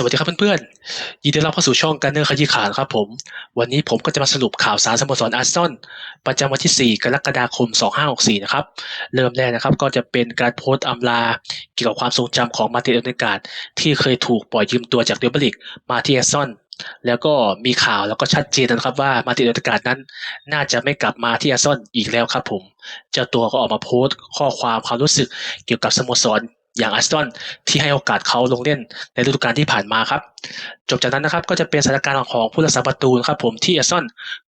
สวัสดีครับเพื่อนๆ ยินดีต้อนรับเข้าสู่ช่องการเนอร์ขยี้ข่าวครับผม วันนี้ผมก็จะมาสรุปข่าวสารสโมสรอาร์ซอลประจำวันที่ 4 กรกฎาคม 2564 นะครับ เริ่มแรกนะครับก็จะเป็นการโพสต์อำลาเกี่ยวกับความทรงจำของมาติเอเดการ์ดที่เคยถูกปล่อยยืมตัวจากเรอัลมาดริดมาที่อาร์ซอลแล้วก็มีข่าวแล้วก็ชัดเจนนะครับว่ามาติเอเดการ์ดนั้น น่าจะไม่กลับมาที่อาร์ซอลอีกแล้วครับผม เจ้าตัวก็ออกมาโพสต์ข้อความความรู้สึกเกี่ยวกับสโมสร อย่างอาร์ซนอลที่ให้โอกาสเขาลงเล่นในฤดูกาลที่ผ่านมาครับ จบจากนั้นนะครับก็จะเป็นสถานการณ์ของผู้รักษาประตูครับผมที่อาร์ซนอล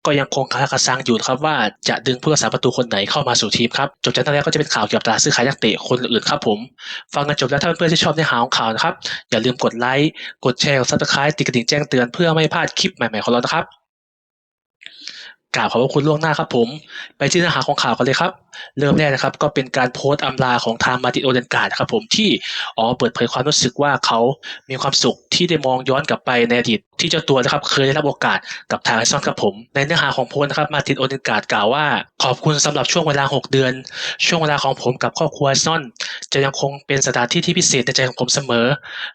ก็ยังคงคาราคาซังอยู่ครับว่าจะดึงผู้รักษาประตูคนไหนเข้ามาสู่ทีมครับ จบจากนั้นแล้วก็จะเป็นข่าวเกี่ยวกับตลาดซื้อขายนักเตะคนอื่นครับผมฟังกันจบแล้วถ้าเพื่อนๆที่ชอบเนื้อหาของข่าวนะครับอย่าลืมกดไลค์กดแชร์กดซับสไครต์ติดกระดิ่งแจ้งเตือนเพื่อไม่พลาดคลิปใหม่ๆของเรานะครับ กราบขอบพระคุณล่วงหน้าครับผม ไปที่เนื้อหาของข่าวกันเลยครับ เริ่มแรกนะครับ ก็เป็นการโพสต์อำลาของทางมาติโอเดนการ์ดครับผมที่อ๋อเปิดเผยความรู้สึกว่าเขามีความสุขที่ได้มองย้อนกลับไปในอดีตที่เจ้าตัวนะครับเคยได้รับโอกาสกับทางไอซอนครับผม ในเนื้อหาของโพสต์นะครับมาติโอเดนการ์ดกล่าวว่า ขอบคุณสำหรับช่วงเวลา 6 เดือน ช่วงเวลาของผมกับครอบครัวไอซอน จะยังคงเป็นสถานที่ที่พิเศษในใจของผมเสมอ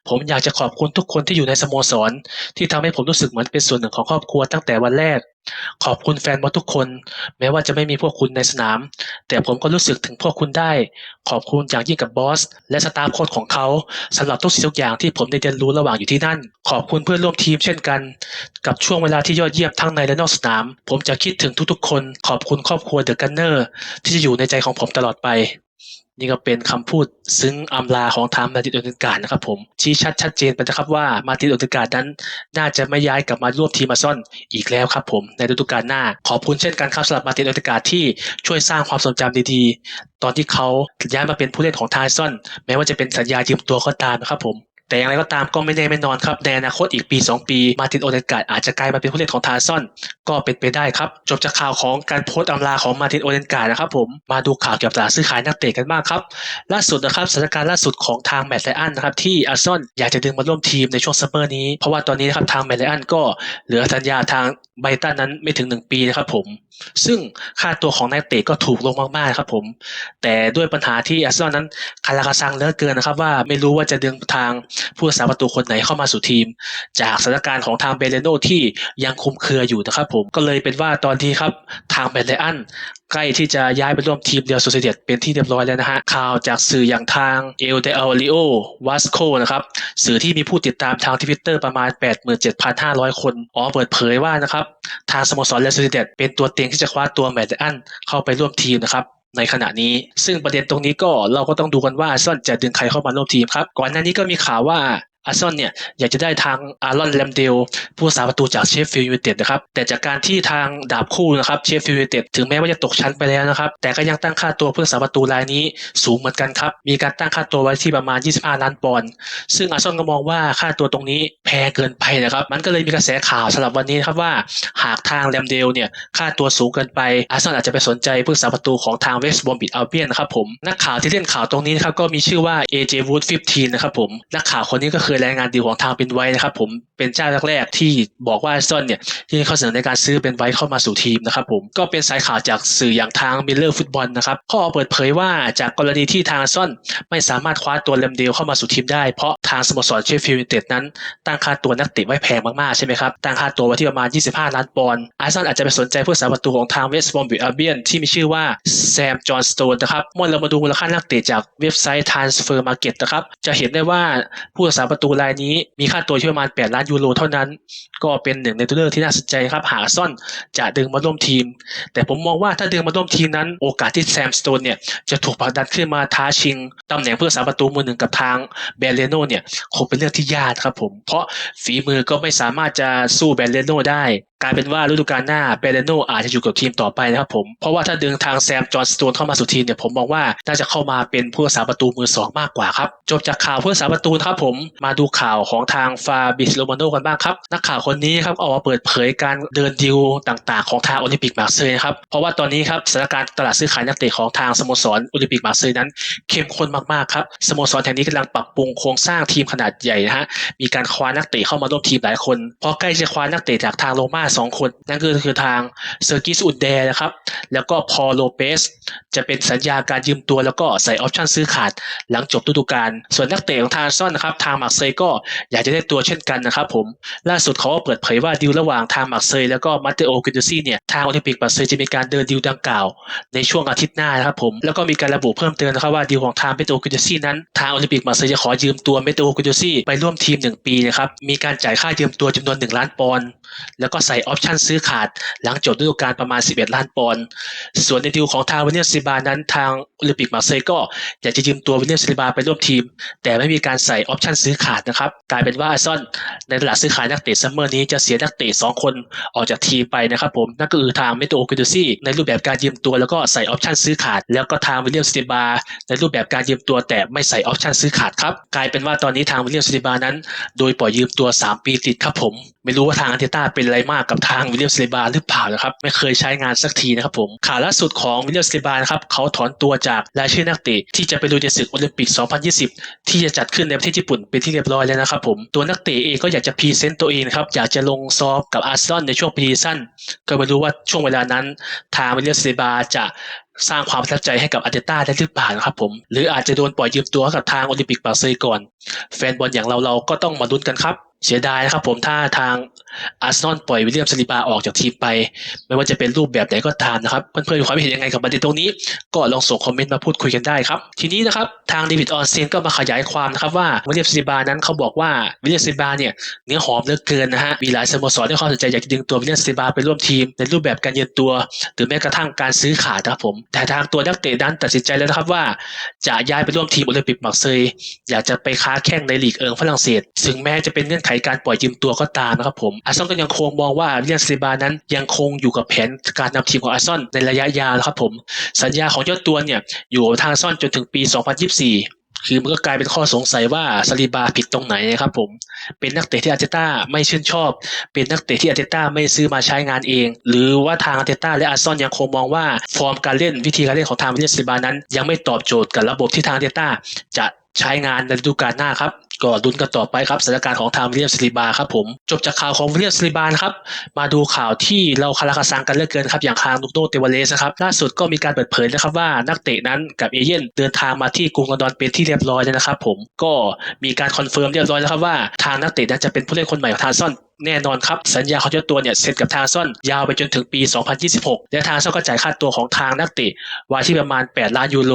ผมอยากจะขอบคุณทุกคนที่อยู่ในสโมสร ที่ทำให้ผมรู้สึกเหมือนเป็นส่วนหนึ่งของครอบครัวตั้งแต่วันแรก ขอบคุณแฟนบอลทุกคน แม้ว่าจะไม่มีพวกคุณในสนาม แต่ผมก็รู้สึกถึงพวกคุณได้ ขอบคุณอย่างยิ่งกับบอส และสตาฟโค้ชของเขาสำหรับทุกสิ่งทุกอย่างที่ผมได้เรียนรู้ระหว่างอยู่ที่นั่น ขอบคุณเพื่อนร่วมทีมเช่นกัน กับช่วงเวลาที่ยอดเยี่ยมทั้งในและนอกสนาม ผมจะคิดถึงทุกๆคน ขอบคุณครอบครัวเดอะกันเนอร์ที่จะอยู่ในใจของผมตลอดไป นี่ก็เป็นคำพูดซึ้งอำลาของทางมาร์ตินโอติการนะครับผมชี้ชัดชัดเจนไปนะครับว่ามาร์ตินโอติการนั้น น่าจะไม่ย้ายกลับมาร่วมทีมอาซ่อนอีกแล้วครับผมในฤดูกาลหน้า ขอบคุณเช่นกันครับสำหรับมาร์ตินโอติการที่ช่วยสร้างความทรงจำดีๆ ตอนที่เขาย้ายมาเป็นผู้เล่นของทางอาร์เซนอน แม้ว่าจะเป็นสัญญายืมตัวก็ตามนะครับผม แต่อย่างไรก็ตามก็ไม่แน่ไม่นอนครับในอนาคตอีกปี 2 ปี มาตินโอเดนการ์ดอาจจะกลายมาเป็นผู้เล่นของทาร์ซอน ก็เป็นไปได้ครับ จบจากข่าวของการโพสต์อำลาของมาตินโอเดนการ์ดนะครับผมมาดูข่าวเกี่ยวกับตลาดซื้อขายนักเตะกันบ้างครับ ล่าสุดนะครับสถานการณ์ล่าสุดของทางแมตต์ไลอันนะครับที่อาร์ซอนอยากจะดึงมาร่วมทีมในช่วงซัมเมอร์นี้เพราะว่าตอนนี้นะครับทางแมตต์ไลอันก็เหลือสัญญาทาง ไบตันนั้นไม่ถึงหนึ่งปีนะครับผม ซึ่งค่าตัวของนักเตะก็ถูกลงมากๆครับผม แต่ด้วยปัญหาที่อาร์เซนอลนั้นคาราคาซังเลือเกินนะครับว่าไม่รู้ว่าจะดึงทางผู้รักษาประตูคนไหนเข้ามาสู่ทีม จากสถานการณ์ของทางเบเลโนที่ยังคุมเครืออยู่นะครับผมก็เลยเป็นว่าตอนนี้ครับทางเบเรอันใกล้ที่จะย้ายไปร่วมทีมเดียวโซเซเดตเป็นที่เรียบร้อยแล้วนะฮะ ข่าวจากสื่ออย่างทางเอลเดอลิโอวัสโคนะครับ สื่อที่มีผู้ติดตามทางทวิตเตอร์ประมาณ 87,500 คน อ๋อเปิดเผยว่านะครับ ทางสโมสรเลสโซเดตเป็นตัวเต็งที่จะคว้าตัวแมตต์อันเข้าไปร่วมทีมนะครับในขณะนี้ ซึ่งประเด็นตรงนี้ก็เราก็ต้องดูกันว่าซนอลจะดึงใครเข้ามาร่วมทีมครับ ก่อนหน้านี้ก็มีข่าวว่า อาร์เซนอลเนี่ยอยากจะได้ทางอารอนแลมเดลผู้สาประตูจากเชฟฟิลด์ยูไนเต็ดนะครับแต่จากการที่ทางดาบคู่นะครับเชฟฟิลด์ยูไนเต็ดถึงแม้ว่าจะตกชั้นไปแล้วนะครับแต่ก็ยังตั้งค่าตัวผู้สาประตูรายนี้สูงเหมือนกันครับมีการตั้งค่าตัวไว้ที่ประมาณ 25 ล้านปอนด์ซึ่งอาร์เซนอลก็มองว่าค่าตัวตรงนี้แพงเกินไปนะครับ มันก็เลยมีกระแสข่าวสำหรับวันนี้นะครับว่าหากทางแรมเดลเนี่ยค่าตัวสูงเกินไป อาร์เซนอลอาจจะไปสนใจผู้สาประตูของทางเวสต์บอมบิดอัลเบียนนะครับผมนักข่าวที่เล่นข่าวตรงนี้นะครับก็มีชื่อว่า AJ Wood 15 นะครับผมนักข่าวคนนี้ก็เคยรายงานดีของทางเป็นไว้นะครับผมเป็นเจ้าแรกๆที่บอกว่าอาร์เซนอลเนี่ยยื่นข้อเสนอในการซื้อเป็นไว้เข้ามาสู่ทีมนะครับผมก็เป็นสายข่าวจากสื่ออย่างทางมิลเลอร์ฟุตบอลนะครับข้อเปิดเผยว่าจากกรณีที่ทางอาร์เซนอลไม่สามารถคว้าตัวแรมเดลเข้ามาสู่ทีมได้เพราะทางสโมสรเชฟฟิลด์ยูไนเต็ดนั้นตั้งค่าตัวนักเตะไว้แพงมากๆใช่ไหมครับตั้งค่าตัวไว้ที่ประมาณ 25 ล้านปอนด์อาร์เซนอลอาจจะไปสนใจผู้สาประตูของทางเวสต์บอมบิอัลเบียนที่มีชื่อว่าแซมจอห์นสโตนนะครับเมื่อเรามาดูมูลค่านักเตะจากเว็บไซต์ Transfer Market นะครับจะเห็นได้ว่าผู้สาประตูรายนี้มีค่าตัวที่ประมาณ 8 ล้านยูโรเท่านั้นก็เป็นหนึ่งในตัวเลือกที่น่าสนใจครับ หากซนอลจะดึงมาร่วมทีม แต่ผมมองว่าถ้าดึงมาร่วมทีมนั้น โอกาสที่แซมสโตนเนี่ยจะถูกผลักดันขึ้นมาท้าชิงตำแหน่งผู้สาประตูมือหนึ่งกับทางเบเลโนเนี่ยคงเป็นเรื่องที่ยากครับผม เพราะฝีมือก็ไม่สามารถจะสู้เบเลโนได้กลายเป็นว่าฤดูกาลหน้าเบเลโนอาจจะอยู่กับทีมต่อไปนะครับผม เพราะว่าถ้าดึงทางแซมจอห์นสโตนเข้ามาสู่ทีมเนี่ยผมมองว่าน่าจะเข้ามาเป็นผู้รักษาประตูมือสองมากกว่าครับ จบจากข่าวผู้รักษาประตูครับผมมาดูข่าวของทางฟาบิสโรมาโนกันบ้างครับ นักข่าวคนนี้ครับออกมาเปิดเผยการเดินดิวต่างๆ ของทางโอลิมปิกมาร์เซย์นะครับเพราะว่าตอนนี้ครับสถานการณ์ตลาดซื้อขายนักเตะของทางสโมสรโอลิมปิกมาร์เซย์นั้นเข้มข้นมากๆครับสโมสรแห่งนี้กำลังปรับปรุงโครงสร้างทีมขนาดใหญ่นะฮะมีการคว้านักเตะเข้ามาร่วมทีมหลายคนพราะใกล้จะคว้านักเตะจากทางโรม่าสองคน นั่นก็คือทางเซอร์กิสอุดเดร์นะครับแล้วก็พอลโลเปสจะเป็นสัญญาการยืมตัวแล้วก็ใส่ออปชั่นซื้อขาดหลังจบฤดูกาลส่วนนักเตะของทางซ่อนนะครับทางมาร์เซย์ก็อยากจะได้ตัวเช่นกันนะครับผมล่าสุดเขาเปิดเผยว่าดีลระหว่างทางมาร์เซยแล้วก็มาเตโอกินซี่เนี่ยทางโอลิมปิกมาร์เซยจะมีการเดินดีลดังกล่าว ในช่วงอาทิตย์หน้านะครับผมแล้วก็มีการระบุเพิ่มเติมนะครับว่าดีลของทางเมโตกินซี่นั้นทางโอลิมปิกมาร์เซยจะขอยืมตัวเมโตกินซี่ไปร่วมทีม 1 ปีนะครับมีการจ่ายค่ายืมตัวจำนวน 1 ล้านปอนด์แล้วก็ใส่ออปชั่นซื้อขาดหลังจบฤดูกาลประมาณ 11 ล้านปอนด์ส่วนในดีลของทางวินเนียมซิบานั้นทางโอลิมปิกมาร์เซยก็อยากจะยืมตัววินเนียมซิบาไปร่วมทีม แต่ไม่มีการใส่ออปชั่นซื้อขาดนะครับกลายเป็นว่าอซอลในตลาดซื้อขายนักเตะซัมเมอร์นี้จะเสียนักเตะสองคนออกจากทีมไปนะครับผมนั่นก็คือทางเมโตโอกินซี่ในรูปแบบการยืมตัวแล้วก็ใส่ออปชั่นซื้อขาด แล้วก็ทางวิลเลียมสติบาในรูปแบบการยืมตัวแต่ไม่ใส่ออปชั่นซื้อขาดครับกลายเป็นว่าตอนนี้ทางวิลเลียมสติบานั้น โดยปล่อยยืมตัว 3 ปีติดครับผม ไม่รู้ว่าทางอันเทต้าเป็นอะไรมากกับทางวิลเลียมสติบาหรือเปล่านะครับ ไม่เคยใช้งานสักทีนะครับผมข่าวล่าสุดของวิลเลียมสติบานะครับเขาถอนตัวจากรายชื่อนักเตะที่จะไปลุยในศึกโอลิมปิก 2020 ที่จะจัดขึ้นในประเทศญี่ปุ่นเป็นที่เรียบร้อยแล้วนะครับผมตัวนักเตะเองก็อยากจะพรีเซนต์ตัวเองนะครับอยากจะลงซ้อมกับอาร์เซนอลในช่วงปีสั้น ก็ไม่รู้ว่าช่วงเวลานั้นทางวิลเลียมสติบาจะสร้างความประทับใจให้กับอาร์เตต้าได้หรือเปล่านะครับผม หรืออาจจะโดนปล่อยยืมตัวกับทางโอลิมปิกปาร์เซยก่อน แฟนบอลอย่างเราเราก็ต้องมาลุ้นกันครับ เสียดายนะครับผมถ้าทางอาร์เซนอลปล่อยวิลเลียมสลิบาออกจากทีมไป ไม่ว่าจะเป็นรูปแบบไหนก็ตามนะครับ เพื่อนๆมีความเห็นยังไงกับประเด็นตรงนี้ ก็ลองส่งคอมเมนต์มาพูดคุยกันได้ครับ ทีนี้นะครับทางเดวิดออนเซนก็มาขยายความนะครับว่าวิลเลียมสลิบานั้นเขาบอกว่าวิลเลียมสลิบาเนี่ยเนื้อหอมเหลือเกินนะฮะมีหลายสโมสรที่ความสนใจอยากจะดึงตัววิลเลียมสลิบาไปร่วมทีม ในรูปแบบการยืมตัว หรือแม้กระทั่งการซื้อขาดนะครับผม แต่ทางตัวนักเตะนั้นตัดสินใจแล้วนะครับว่า จะย้ายไปร่วมทีมโอลิมปิกมาร์เซยอยากจะไปค้าแข่งในลีกเอิงฝรั่งเศสถึงแม้จะเป็นเงื่อนไขการปล่อยยืมตัวก็ตามนะครับผมอาร์ซอลก็ยังคงมองว่าเลียมสลิบานั้นยังคงอยู่กับแผนการนำทีมของอาร์ซอลในระยะยาวนะครับผมสัญญาของเจ้าตัวเนี่ยอยู่ทางอาร์เซอลจนถึงปี 2024คือมันก็กลายเป็นข้อสงสัยว่าซาลิบาผิดตรงไหนนะครับผม เป็นนักเตะที่อาร์เตต้าไม่ชื่นชอบ เป็นนักเตะที่อาร์เตต้าไม่ซื้อมาใช้งานเอง หรือว่าทางอาร์เตต้าและอาร์ซอลยังคงมองว่าฟอร์มการเล่นวิธีการเล่นของทางวิลเลียมสลิบานั้น ยังไม่ตอบโจทย์กับระบบที่ทางอาร์เตต้าจะใช้งานในฤดูกาลหน้าครับ ก็ลุ้นกันต่อไปครับสถานการณ์ของทางวิลเลียมสลิบาครับผมจบจากข่าวของวิลเลียมสลิบาครับมาดูข่าวที่เราคาราคาซังกันเลือเกินครับอย่างทางนุกโนเตวเลสครับล่าสุดก็มีการเปิดเผยนะครับว่านักเตะนั้นกับเอเย่นเดินทางมาที่กรุงลอนดอนเป็นที่เรียบร้อยแล้วนะครับผมก็มีการคอนเฟิร์มเรียบร้อยแล้วครับว่าทางนักเตะนั้นจะเป็นผู้เล่นคนใหม่ของทางซ่อนแน่นอนครับ สัญญาของเจ้าตัวเนี่ยเซ็นกับทางซ่อนยาวไปจนถึงปี 2026 และทางซ่อนก็จ่ายค่าตัวของทางนักเตะไว้ที่ประมาณ 8 ล้านยูโร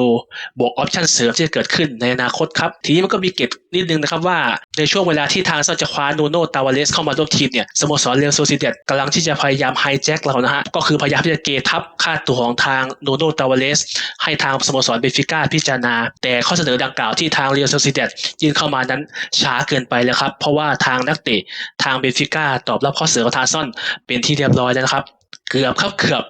บวกออปชั่นเสริมที่จะเกิดขึ้นในอนาคตครับทีนี้มันก็มีเก็บนิดนึงนะครับว่าในช่วงเวลาที่ทางซ่อนจะคว้าโนโนตาวาเลสเข้ามาร่วมทีมเนี่ยสโมสรเรอัลโซซิเดตกำลังที่จะพยายามไฮแจ็คเรานะฮะก็คือพยายามที่จะเกทับค่าตัวของทางโนโนตาวาเลสให้ทางสโมสรเบฟิก้าพิจารณา แต่ข้อเสนอดังกล่าวที่ทางเรอัลโซซิเดตยื่นเข้ามานั้นช้าเกินไปแล้วครับ เพราะว่าทางนักเตะทางเบฟิก้าตอบรับข้อเสนอของทางซอนเป็นที่เรียบร้อยแล้วนะครับ เกือบครับเกือบ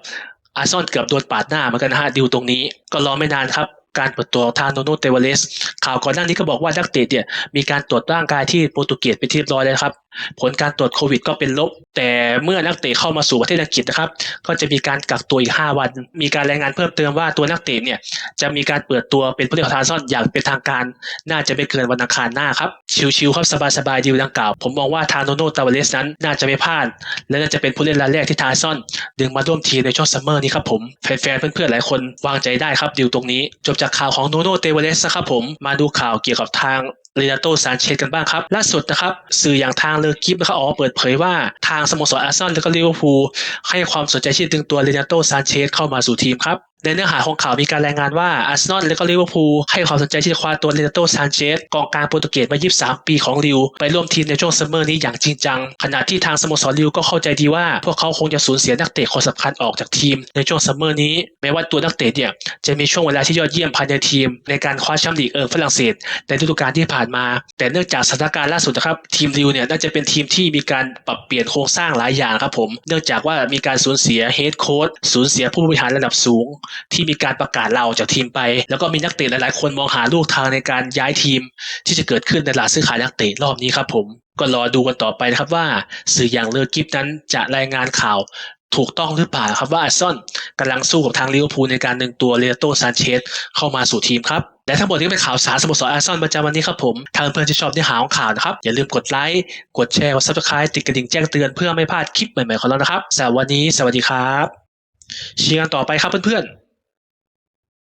อาร์ซอนเกือบโดนปาดหน้าเหมือนกันฮะดิวตรงนี้ก็รอไม่นานครับ การเปิดตัวทางโนโนเตวาเลสข่าวก่อนหน้านี้ก็บอกว่านักเตะเนี่ยมีการตรวจร่างกายที่โปรตุเกสเป็นที่เรียบร้อยแล้วครับผลการตรวจโควิดก็เป็นลบ แต่เมื่อนักเตะเข้ามาสู่ประเทศอังกฤษนะครับ ก็จะมีการกักตัวอีก 5 วัน มีการรายงานเพิ่มเติมว่าตัวนักเตะเนี่ยจะมีการเปิดตัวเป็นผู้เล่นของทางซ่อนอย่างเป็นทางการ น่าจะไม่เกินวันอังคารหน้าครับ ชิวๆครับสบายๆดีลดังกล่าว ผมมองว่าทางโนโนตาวเลสนั้นน่าจะไม่พลาด และน่าจะเป็นผู้เล่นรายแรกที่ทางซ่อน ดึงมาร่วมทีมในช่วงซัมเมอร์นี้ครับผมแฟนๆเพื่อนๆหลายคนวางใจได้ครับดิวตรงนี้ จบจากข่าวของโนโนเตวาเลสนะครับผมมาดูข่าวเกี่ยวกับทางเรนาโตซานเชสกันบ้างครับ ล่าสุดนะครับ สื่ออย่างทางเลอกิฟนะครับออกมาเปิดเผยว่าทางสโมสรอาร์เซนอลและก็ลิเวอร์พูลให้ความสนใจที่จะดึงตัวเรนาโตซานเชสเข้ามาสู่ทีมครับ ในเนื้อหาของข่าวมีการรายงานว่าอาร์เซนอลและก็ลิเวอร์พูลให้ความสนใจที่จะคว้าตัวเรนาโตซานเชสกองกลางโปรตุเกสมา 23 ปีของริว ไปร่วมทีมในช่วงซัมเมอร์นี้อย่างจริงจัง ขณะที่ทางสโมสรริวก็เข้าใจดีว่า พวกเขาคงจะสูญเสียนักเตะคนสำคัญออกจากทีมในช่วงซัมเมอร์นี้ แม้ว่าตัวนักเตะเนี่ยจะมีช่วงเวลาที่ยอดเยี่ยมภายในทีม ในการคว้าแชมป์ลีกเอิงฝรั่งเศสในฤดูกาลที่ผ่านมา แต่เนื่องจากสถานการณ์ล่าสุดนะครับทีมริวเนี่ยน่าจะเป็นทีมที่มีการปรับเปลี่ยนโครงสร้างหลายอย่างครับผม เนื่องจากว่ามีการสูญเสียเฮดโค้ชสูญเสียผู้บริหารระดับสูงที่มีการประกาศลาออกจากทีมไป แล้วก็มีนักเตะหลายๆ คนมองหาลูกทางในการย้ายทีม ที่จะเกิดขึ้นในตลาดซื้อขายนักเตะรอบนี้ครับผมก็รอดูกันต่อไปนะครับว่าสื่ออย่างเลอกิฟนั้นจะรายงานข่าวถูกต้องหรือเปล่าครับว่าอาร์ซอลกำลังสู้กับทางลิเวอร์พูลในการดึงตัวเรโตซานเชสเข้ามาสู่ทีมครับ และทั้งหมดนี้เป็นข่าวสารสโมสรอาร์ซอลประจำวันนี้ครับผม ทางเพื่อนที่ชอบเนื้อหาของข่าวนะครับ อย่าลืมกดไลค์กดแชร์กดซับสไครต์ติดกระดิ่งแจ้งเตือนเพื่อไม่พลาดคลิปใหม่ๆของเรานะครับสำหรับวันนี้สวัสดีครับ เชียร์กันต่อไปครับเพื่อนๆ